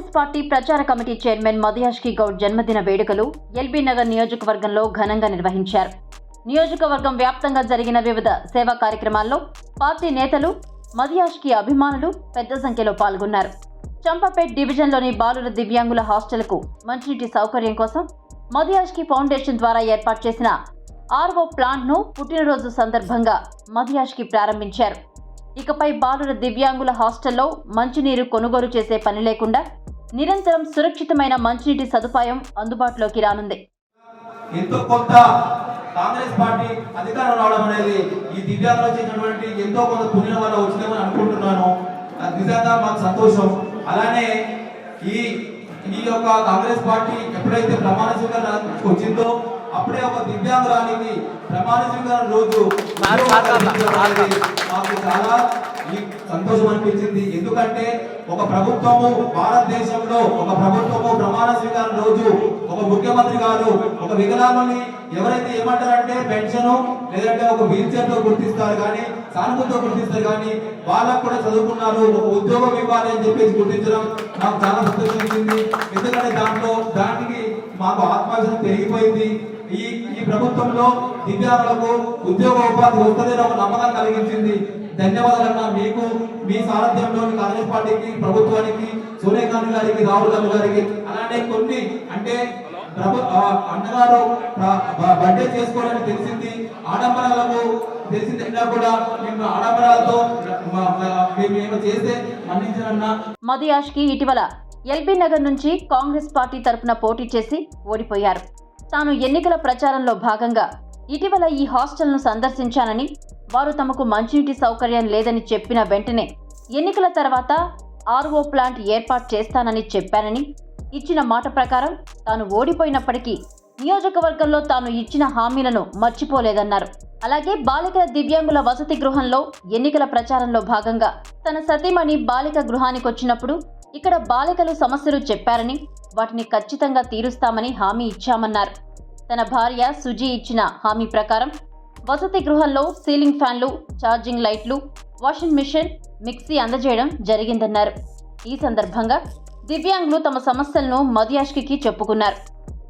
Party ప్రచార committee chairman Madhu Yashki Goud జన్మదిన వేడుకలు ఎల్బీ నగర్ నియోజకవర్గంలో ఘనంగా నిర్వహించారు. నియోజకవర్గం వ్యాప్తంగా జరిగిన వివిధ సేవా కార్యక్రమాల్లో పార్టీ నేతలు మధుయాష్కి అభిమానులు పెద్ద సంఖ్యలో పాల్గొన్నారు. చంపపేట్ డివిజన్లోని బాలుర దివ్యాంగుల హాస్టల్కు మంచినీటి సౌకర్యం కోసం మధుయాష్కి ఫౌండేషన్ ద్వారా ఏర్పాటు చేసిన ఆర్ఓ ప్లాంట్ను పుట్టినరోజు సందర్భంగా మధుయాష్కి ప్రారంభించారు. ఇకపై బాలుర దివ్యాంగుల హాస్టల్లో మంచినీరు కొనుగోలు చేసే పని లేకుండా నిరంతరం సురక్షితమైన మంచినీటి సదుపాయం అందుబాటులోకి రానుంది. ఎంతో కొంత కాంగ్రెస్ పార్టీ అధికారం రావడం అనేది ఈ దివ్యాంగులు చేసినటువంటి ఎంతో కొంత పుణ్యం వల్ల వచ్చిందని అనుకుంటున్నాను. నిజంగా మాకు సంతోషం. అలానే ఈ ఈ యొక్క కాంగ్రెస్ పార్టీ ఎప్పుడైతే ప్రమాణ స్వీకారం వచ్చిందో అప్పుడే ఒక దివ్యాంగురానికి ప్రమాణ స్వీకారం రోజు మాకు చాలా సంతోషం అనిపించింది. ఎందుకంటే ఒక ప్రభుత్వము భారతదేశంలో ఒక ప్రభుత్వము ప్రమాణ స్వీకారం రోజు ఒక ముఖ్యమంత్రి గారు ఒక వికలాంగుని ఎవరైతే ఏమంటారంటే పెన్షన్ లేదంటే ఒక వీల్ చైర్తో గుర్తిస్తారు కానీ సానుభూతితో గుర్తిస్తారు కానీ వాళ్ళకు కూడా చదువుకున్నారు ఒక ఉద్యోగం ఇవ్వాలి అని చెప్పేసి గుర్తించడం నాకు చాలా సంతోషించింది ఎందుకంటే దాంట్లో దానికి మాకు ఆత్మవిశ్వాసం పెరిగిపోయింది. ఈ ఈ ప్రభుత్వంలో దివ్యాంగులకు ఉద్యోగ ఉపాధి వస్తుందని ఒక నమ్మకం కలిగించింది. ధన్యవాదాలన్నా మీకు మీ సారథ్యంలోని కాంగ్రెస్ పార్టీకి ప్రభుత్వానికి సోనియా గాంధీ గారికి రాహుల్ గాంధీ గారికి అలానే కొన్ని అంటే ప్రభు అన్నగారు ప్ర- బర్త్డే చేసుకోవాలని తెలిసింది. ఆడంబరాలకు తెలిసింది అయినా కూడా మేము ఆడంబరాలతో మేము చేస్తే మన్నించనన్నా మదియాష్కి ఇటీవల ఎల్బీ నగర్ నుంచి కాంగ్రెస్ పార్టీ తరఫున పోటీ చేసి ఓడిపోయారు. తాను ఎన్నికల ప్రచారంలో భాగంగా ఇటీవల ఈ హాస్టల్ను సందర్శించానని వారు తమకు మంచినీటి సౌకర్యం లేదని చెప్పిన వెంటనే ఎన్నికల తర్వాత ఆర్ఓ ప్లాంట్ ఏర్పాటు చేస్తానని చెప్పానని ఇచ్చిన మాట ప్రకారం తాను ఓడిపోయినప్పటికీ నియోజకవర్గంలో తాను ఇచ్చిన హామీలను మర్చిపోలేదన్నారు. అలాగే బాలికల దివ్యాంగుల వసతి గృహంలో ఎన్నికల ప్రచారంలో భాగంగా తన సతీమణి బాలిక గృహానికి వచ్చినప్పుడు ఇక్కడ బాలికలు సమస్యలు చెప్పారని వాటిని ఖచ్చితంగా తీరుస్తామని హామీ ఇచ్చామన్నారు. తన భార్య సుజీ ఇచ్చిన హామీ ప్రకారం వసతి గృహంలో సీలింగ్ ఫ్యాన్లు ఛార్జింగ్ లైట్లు వాషింగ్ మిషన్ మిక్సీ అందజేయడం జరిగిందన్నారు. ఈ సందర్భంగా దివ్యాంగులు తమ సమస్యలను మదియాష్కి చెప్పుకున్నారు.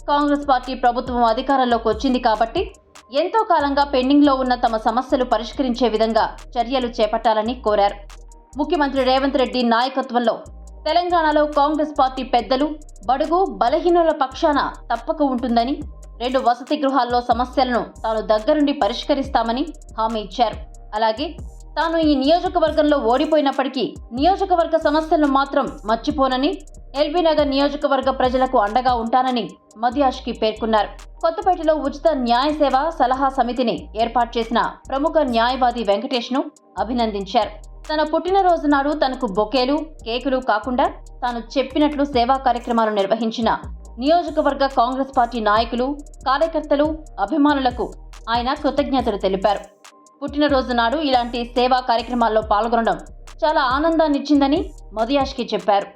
కాంగ్రెస్ పార్టీ ప్రభుత్వం అధికారంలోకి వచ్చింది కాబట్టి ఎంతో కాలంగా పెండింగ్లో ఉన్న తమ సమస్యలు పరిష్కరించే విధంగా చర్యలు చేపట్టాలని కోరారు. ముఖ్యమంత్రి రేవంత్ రెడ్డి నాయకత్వంలో తెలంగాణలో కాంగ్రెస్ పార్టీ పెద్దలు బడుగు బలహీనుల పక్షాన తప్పక ఉంటుందని రెండు వసతి గృహాల్లో సమస్యలను తాను దగ్గరుండి పరిష్కరిస్తామని హామీ ఇచ్చారు. అలాగే తాను ఈ నియోజకవర్గంలో ఓడిపోయినప్పటికీ నియోజకవర్గ సమస్యలను మాత్రం మర్చిపోనని ఎల్బీ నగర్ నియోజకవర్గ ప్రజలకు అండగా ఉంటానని మధ్యాష్కి పేర్కొన్నారు. కొత్తపేటలో ఉచిత న్యాయ సేవ సలహా సమితిని ఏర్పాటు చేసిన ప్రముఖ న్యాయవాది వెంకటేష్ను అభినందించారు. తన పుట్టినరోజు నాడు తనకు బొకేలు కేకులు కాకుండా తాను చెప్పినట్లు సేవా కార్యక్రమాలు నిర్వహించిన నియోజకవర్గ కాంగ్రెస్ పార్టీ నాయకులు కార్యకర్తలు అభిమానులకు ఆయన కృతజ్ఞతలు తెలిపారు. పుట్టినరోజు నాడు ఇలాంటి సేవా కార్యక్రమాల్లో పాల్గొనడం చాలా ఆనందాన్నిచ్చిందని మదియాష్కి చెప్పారు.